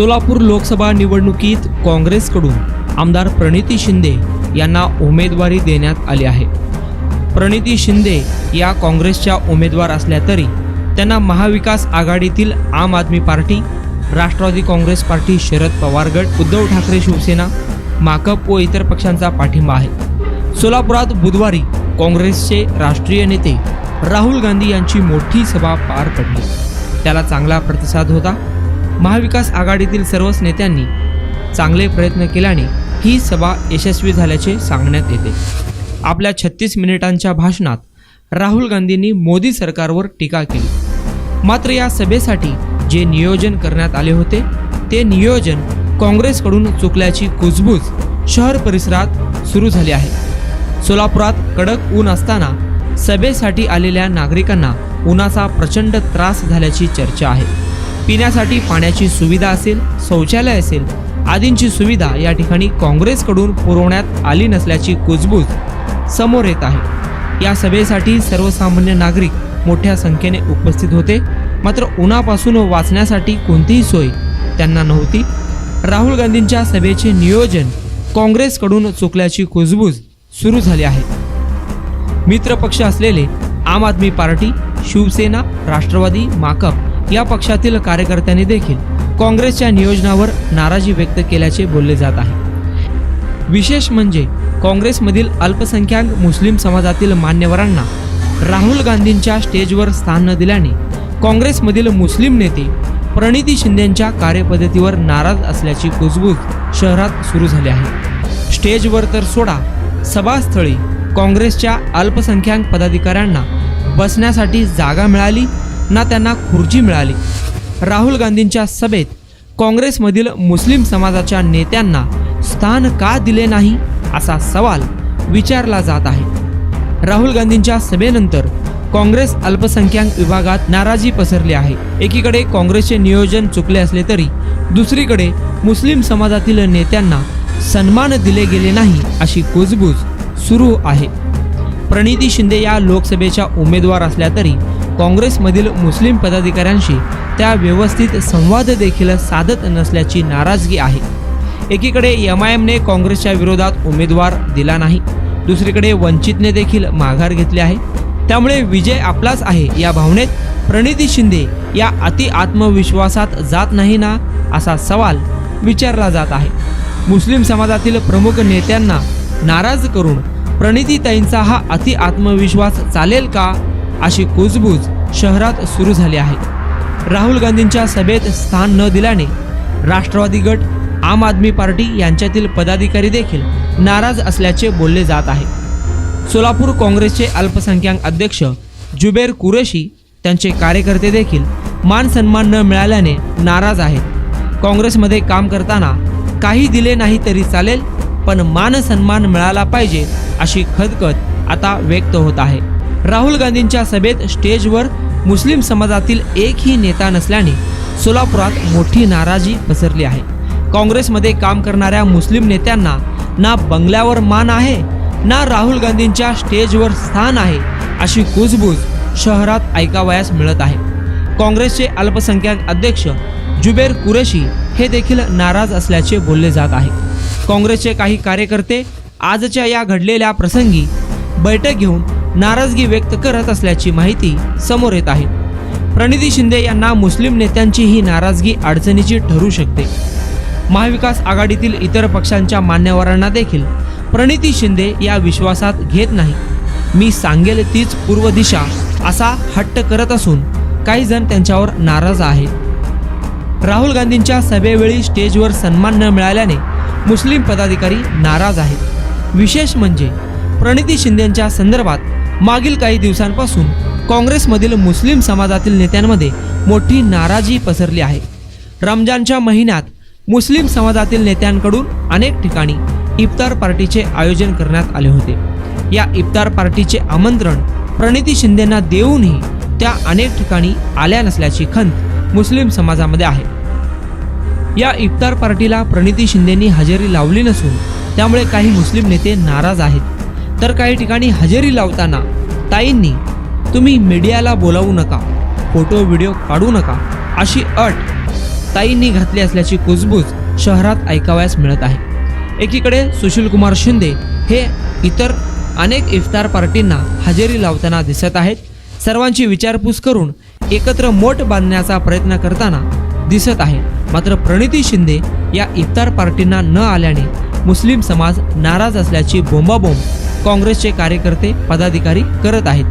सोलापूर लोकसभा निवडणुकीत काँग्रेसकडून आमदार प्रणिती शिंदे यांना उमेदवारी देण्यात आली आहे. प्रणिती शिंदे या काँग्रेसच्या उमेदवार असल्या तरी त्यांना महाविकास आघाडीतील Aam Aadmi party Rashtravadi Congress party Sharad Pawar गट उद्धव ठाकरे शिवसेना माकप व इतर पक्षांचा पाठिंबा आहे. सोलापुरात बुधवारी काँग्रेसचे राष्ट्रीय नेते राहुल गांधी यांची मोठी सभा पार पडली. त्याला चांगला प्रतिसाद होता. महाविकास आघाडीतील सर्वच नेत्यांनी चांगले प्रयत्न केल्याने ही सभा यशस्वी झाल्याचे सांगण्यात येते. आपल्या छत्तीस मिनिटांच्या भाषणात राहुल गांधींनी मोदी सरकारवर टीका केली. मात्र या सभेसाठी जे नियोजन करण्यात आले होते ते नियोजन काँग्रेसकडून चुकल्याची कुजबूज शहर परिसरात सुरू झाली आहे. सोलापुरात कडक ऊन असताना सभेसाठी आलेल्या नागरिकांना उन्हाचा प्रचंड त्रास झाल्याची चर्चा आहे. पिण्यासाठी पाण्याची सुविधा असेल शौचालय असेल आदींची सुविधा या ठिकाणी काँग्रेसकडून पुरवण्यात आली नसल्याची कुजबूज समोर येत आहे. या सभेसाठी सर्वसामान्य नागरिक मोठ्या संख्येने उपस्थित होते. मात्र उन्हापासून वाचण्यासाठी कोणतीही सोय त्यांना नव्हती. राहुल गांधींच्या सभेचे नियोजन काँग्रेसकडून चुकल्याची कुजबूज सुरू झाली आहे. मित्रपक्ष असलेले आम आदमी पार्टी शिवसेना राष्ट्रवादी माकप या पक्षातील कार्यकर्त्यांनी देखील काँग्रेसच्या नियोजनावर नाराजी व्यक्त केल्याचे बोलले जात आहे. विशेष म्हणजे काँग्रेसमधील अल्पसंख्याक मुस्लिम समाजातील मान्यवरांना राहुल गांधींच्या स्टेजवर स्थान न दिल्याने काँग्रेसमधील मुस्लिम नेते प्रणिती शिंदेंच्या कार्यपद्धतीवर नाराज असल्याची कुजबूज शहरात सुरू झाली आहे. स्टेजवर तर सोडा सभास्थळी काँग्रेसच्या अल्पसंख्याक पदाधिकाऱ्यांना बसण्यासाठी जागा मिळाली ना त्यांना खुर्ची मिळाली. राहुल गांधींच्या सभेत काँग्रेसमधील मुस्लिम समाजाच्या नेत्यांना स्थान का दिले नाही असा सवाल विचारला जात आहे. राहुल गांधींच्या सभेनंतर काँग्रेस अल्पसंख्याक विभागात नाराजी पसरली आहे. एकीकडे काँग्रेसचे नियोजन चुकले असले तरी दुसरीकडे मुस्लिम समाजातील नेत्यांना सन्मान दिले गेले नाही अशी कुजबूज सुरू आहे. प्रणिती शिंदे या लोकसभेच्या उमेदवार असल्या तरी काँग्रेसमधील मुस्लिम पदाधिकाऱ्यांशी त्या व्यवस्थित संवाद देखील साधत नसल्याची नाराजगी आहे. एकीकडे एम आय एमने काँग्रेसच्या विरोधात उमेदवार दिला नाही. दुसरीकडे वंचितने देखील माघार घेतली आहे. त्यामुळे विजय आपलाच आहे या भावनेत प्रणिती शिंदे या अति आत्मविश्वासात जात नाही ना असा सवाल विचारला जात आहे. मुस्लिम समाजातील प्रमुख नेत्यांना नाराज करून प्रणितीताईंचा हा अति आत्मविश्वास चालेल का अशी कुजबूज शहरात सुरू झाली आहे. राहुल गांधींच्या सभेत स्थान न दिल्याने राष्ट्रवादी गट आम आदमी पार्टी यांच्यातील पदाधिकारी देखील नाराज असल्याचे बोलले जात आहे. सोलापूर काँग्रेसचे अल्पसंख्याक अध्यक्ष जुबेर कुरेशी त्यांचे कार्यकर्ते देखील मान सन्मान न मिळाल्याने नाराज आहेत. काँग्रेसमध्ये काम करताना काही दिले नाही तरी चालेल पण मान सन्मान मिळाला पाहिजे अशी खदखत आता व्यक्त होत आहे. राहुल गांधींच्या सभेत स्टेजवर मुस्लिम समाजातील एकही नेता नसल्याने सोलापुरात मोठी नाराजी पसरली आहे. काँग्रेसमध्ये काम करणाऱ्या मुस्लिम नेत्यांना ना बंगल्यावर मान आहे ना राहुल गांधींच्या स्टेजवर स्थान आहे अशी कुजबूज शहरात ऐकावयास मिळत आहे. काँग्रेसचे अल्पसंख्याक अध्यक्ष जुबेर कुरेशी हे देखील नाराज असल्याचे बोलले जात आहे. काँग्रेसचे काही कार्यकर्ते आजच्या या घडलेल्या प्रसंगी बैठक घेऊन नाराजगी व्यक्त करत असल्याची माहिती समोर येत आहे. प्रणिती शिंदे यांना मुस्लिम नेत्यांची ही नाराजगी अडचणीची ठरू शकते. महाविकास आघाडीतील इतर पक्षांच्या मान्यवरांना देखील प्रणिती शिंदे या विश्वासात घेत नाही. मी सांगेल तीच पूर्व दिशा असा हट्ट करत असून काही जण त्यांच्यावर नाराज आहेत राहुल गांधींच्या सभेवेळी स्टेजवर सन्मान न मिळाल्याने मुस्लिम पदाधिकारी नाराज आहेत. विशेष म्हणजे प्रणिती शिंदेंच्या संदर्भात मागील काही दिवसांपासून काँग्रेसमधील मुस्लिम समाजातील नेत्यांमध्ये मोठी नाराजी पसरली आहे. रमजानच्या महिन्यात मुस्लिम समाजातील नेत्यांकडून अनेक ठिकाणी इफ्तार पार्टीचे आयोजन करण्यात आले होते. या इफ्तार पार्टीचे आमंत्रण प्रणिती शिंदेंना देऊनही त्या अनेक ठिकाणी आल्या नसल्याची खंत मुस्लिम समाजामध्ये आहे. या इफ्तार पार्टीला प्रणिती शिंदेंनी हजेरी लावली नसून त्यामुळे काही मुस्लिम नेते नाराज आहेत. तर काही ठिकाणी हजेरी लावताना ताईंनी तुम्ही मीडियाला बोलावू नका फोटो व्हिडिओ काढू नका अशी अट ताईंनी घातली असल्याची कुजबूज शहरात ऐकावयास मिळत आहे. एकीकडे सुशीलकुमार शिंदे हे इतर अनेक इफ्तार पार्टींना हजेरी लावताना दिसत आहेत. सर्वांची विचारपूस करून एकत्र मोठ बांधण्याचा प्रयत्न करताना दिसत आहे. मात्र प्रणिती शिंदे या इफ्तार पार्टींना न आल्याने मुस्लिम समाज नाराज असल्याची बोंबाबोंब काँग्रेसचे कार्यकर्ते पदाधिकारी करत आहेत.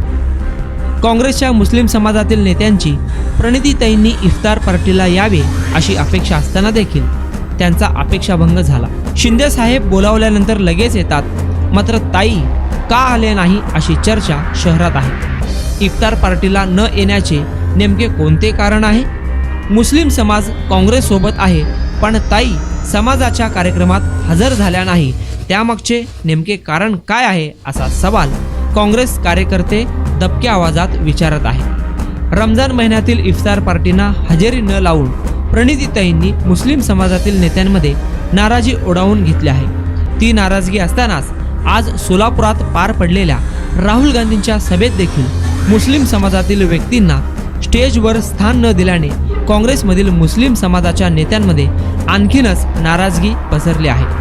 काँग्रेसच्या मुस्लिम समाजातील नेत्यांची प्रणितीताईंनी इफ्तार पार्टीला यावे अशी अपेक्षा असताना देखील त्यांचा अपेक्षाभंग झाला. शिंदे साहेब बोलावल्यानंतर लगेच येतात मात्र ताई का आले नाही अशी चर्चा शहरात आहे. इफ्तार पार्टीला न येण्याचे नेमके कोणते कारण आहे? मुस्लिम समाज काँग्रेससोबत आहे पण ताई समाजाच्या कार्यक्रमात हजर झाल्या नाही त्यामागचे नेमके कारण काय आहे असा सवाल काँग्रेस कार्यकर्ते दबक्या आवाजात विचारत आहे रमजान महिन्यातील इफ्तार पार्टींना हजेरी न लावून प्रणितीताईंनी मुस्लिम समाजातील नेत्यांमध्ये नाराजी ओढावून घेतली आहे. ती नाराजगी असतानाच आज सोलापुरात पार पडलेल्या राहुल गांधींच्या सभेत देखील मुस्लिम समाजातील व्यक्तींना स्टेजवर स्थान न दिल्याने काँग्रेसमधील मुस्लिम समाजाच्या नेत्यांमध्ये आणखीनच नाराजगी पसरली आहे.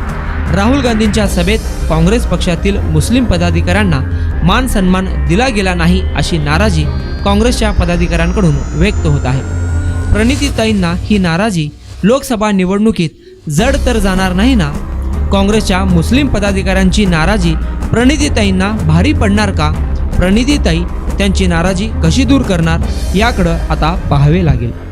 राहुल गांधींच्या सभेत काँग्रेस पक्षातील मुस्लिम पदाधिकाऱ्यांना मान सन्मान दिला गेला नाही अशी नाराजी काँग्रेसच्या पदाधिकाऱ्यांकडून व्यक्त होत आहे. प्रणितीताईंना ही नाराजी लोकसभा निवडणुकीत जड तर जाणार नाही ना? काँग्रेसच्या मुस्लिम पदाधिकाऱ्यांची नाराजी प्रणितीताईंना भारी पडणार का? प्रणितीताई त्यांची नाराजी कशी दूर करणार? याकडं आता पाहावे लागेल.